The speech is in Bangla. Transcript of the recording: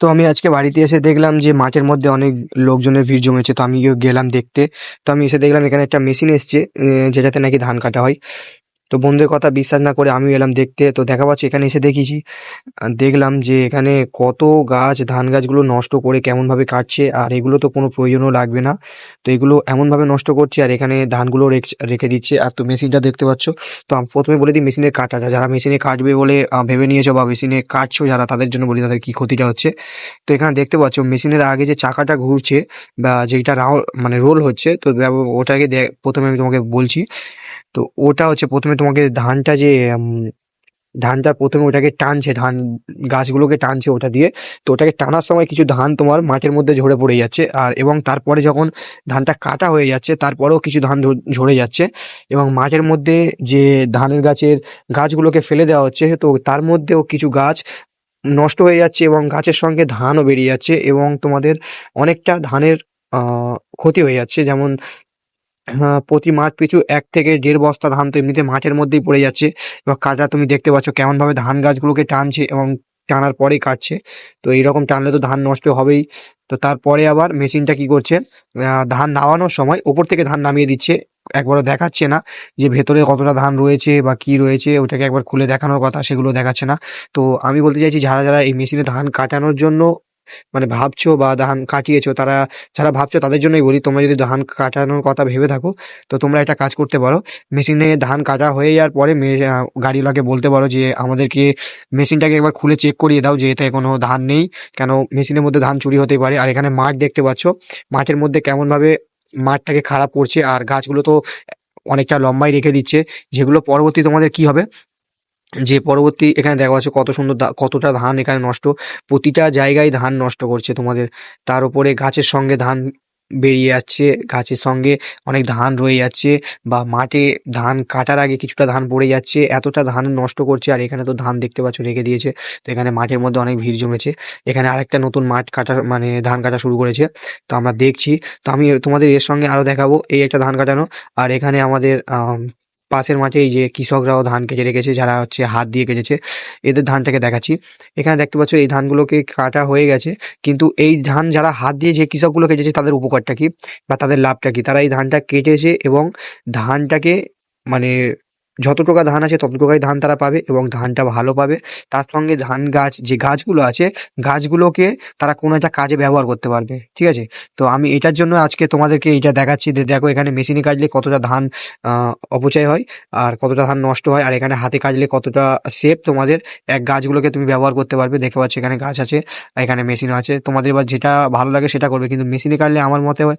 তো আমি আজকে বাড়িতে এসে দেখলাম যে মাঠের মধ্যে অনেক লোকজনের ভিড় জমেছে। তো আমি গেলাম দেখতে। তো আমি এসে দেখলাম এখানে একটা মেশিন এসছে যেটাতে নাকি ধান কাটা হয়। তো বন্ধুদের কথা বিশ্বাস না করে আমিও এলাম দেখতে, তো দেখা পাচ্ছি এখানে এসে দেখেছি। দেখলাম যে এখানে কত গাছ, ধান গাছগুলো নষ্ট করে কেমনভাবে কাটছে, আর এগুলো তো কোনো প্রয়োজনও লাগবে না। তো এগুলো এমনভাবে নষ্ট করছে, আর এখানে ধানগুলো রেখ- দিচ্ছে। আর তো মেশিনটা দেখতে পাচ্ছ, তো প্রথমে বলে দিই মেশিনের কাটাটা। যারা মেশিনে কাটবে বলে ভেবে নিয়েছো বা মেশিনে কাটছো যারা, তাদের জন্য বলি তাদের কি ক্ষতিটা হচ্ছে। তো এখানে দেখতে পাচ্ছ মেশিনের আগে যে চাকাটা ঘুরছে বা যেটা রাও মানে রোল হচ্ছে, তো ওটাকে প্রথমে আমি তোমাকে বলছি তো ওটা হচ্ছে প্রথমে তোমাকে ধানটা যে ধানটা প্রথমে ওটাকে টানছে, ধান গাছগুলোকে টানছে ওটা দিয়ে। তো ওটাকে টানার সময় কিছু ধান তোমার মাঠের মধ্যে ঝরে পড়ে যাচ্ছে। আর, এবং তারপরে যখন ধানটা কাটা হয়ে যাচ্ছে, তারপরেও কিছু ধান ঝরে যাচ্ছে। এবং মাঠের মধ্যে যে ধানের গাছের গাছগুলোকে ফেলে দেওয়া হচ্ছে, তো তার মধ্যেও কিছু গাছ নষ্ট হয়ে যাচ্ছে এবং গাছের সঙ্গে ধানও বেরিয়ে যাচ্ছে এবং তোমাদের অনেকটা ধানের ক্ষতি হয়ে যাচ্ছে। যেমন প্রতি মাঠ পিছু এক থেকে দেড় বস্তা ধান তো এমনিতে মাঠের মধ্যেই পড়ে যাচ্ছে। এবার কাটা তুমি দেখতে পাচ্ছ কেমনভাবে ধান গাছগুলোকে টানছে এবং টানার পরেই কাটছে। তো এইরকম টানলে তো ধান নষ্ট হবেই। তো তারপরে আবার মেশিনটা কি করছে? ধান নামানোর সময় ওপর থেকে ধান নামিয়ে দিচ্ছে। একবারও দেখাচ্ছে না যে ভেতরে কতটা ধান রয়েছে বা কি রয়েছে। ওটাকে একবার খুলে দেখানোর কথা, সেগুলো দেখাচ্ছে না। তো আমি বলতে চাইছি, যারা যারা এই মেশিনে ধান কাটানোর জন্য মানে ভাবছ বা ধান কাটিয়েছো, তারা যারা ভাবছ তাদের জন্যই বলি, তোমরা যদি ধান কাটানোর কথা ভেবে থাকো, তো তোমরা একটা কাজ করতে পারো। মেশিনে ধান কাটা হয়ে যাওয়ার পরে গাড়িওয়ালাকে বলতে পারো যে, আমাদেরকে মেশিনটাকে একবার খুলে চেক করিয়ে দাও যে, এতে কোনো ধান নেই। কেন মেশিনের মধ্যে ধান চুরি হতেই পারে। আর এখানে মাঠ দেখতে পাচ্ছ, মাঠের মধ্যে কেমনভাবে মাঠটাকে খারাপ করছে, আর গাছগুলো তো অনেকটা লম্বাই রেখে দিচ্ছে। যেগুলো পরবর্তী তোমাদের কি হবে? যে পরবর্তী এখানে দেখা যাচ্ছে কত সুন্দর কতটা ধান এখানে নষ্ট প্রতিটা জায়গায় ধান নষ্ট করছে তোমাদের। তার উপরে গাছের সঙ্গে ধান বেরিয়ে যাচ্ছে গাছের সঙ্গে অনেক ধান রয়ে যাচ্ছে বা মাঠে ধান কাটার আগে কিছুটা ধান পড়ে যাচ্ছে এতটা ধান নষ্ট করছে আর এখানে তো ধান দেখতে পাচ্ছ রেখে দিয়েছে। তো এখানে মাঠের মধ্যে অনেক ভিড় জমেছে। এখানে আরেকটা নতুন মাঠ কাটার মানে ধান কাটা শুরু করেছে। তো আমরা দেখছি। তো আমি তোমাদের এর সঙ্গে আরও দেখাবো এই একটা ধান কাটানো। আর এখানে আমাদের আম, পাশের মাঠে এই যে কৃষকরাও ধান কেটে রেখেছে, যারা হচ্ছে হাত দিয়ে কেটেছে, এদের ধানটাকে দেখাচ্ছি। এখানে দেখতে পাচ্ছ এই ধানগুলোকে কাটা হয়ে গেছে, কিন্তু এই ধান যারা হাত দিয়ে যে কৃষকগুলো কেটেছে, তাদের উপকারটা কি? বা তাদের লাভটা কি? তারা এই ধানটা কেটেছে এবং ধানটাকে মানে যত টাকা ধান আছে তত টাকাই ধান তারা পাবে এবং ধানটা ভালো পাবে। তার সঙ্গে ধান গাছ, যে গাছগুলো আছে, গাছগুলোকে তারা কোনো একটা কাজে ব্যবহার করতে পারবে, ঠিক আছে? তো আমি এটার জন্য আজকে তোমাদেরকে এটা দেখাচ্ছি যে দেখো এখানে মেশিনে কাটলে কতটা ধান অপচয় হয় আর কতটা ধান নষ্ট হয় আর এখানে হাতে কাটলে কতটা সেফ তোমাদের এক গাছগুলোকে তুমি ব্যবহার করতে পারবে। দেখতে পাচ্ছ এখানে গাছ আছে, এখানে মেশিন আছে। তোমাদের এবার যেটা ভালো লাগে সেটা করবে, কিন্তু মেশিনে কাটলে আমার মতে হয়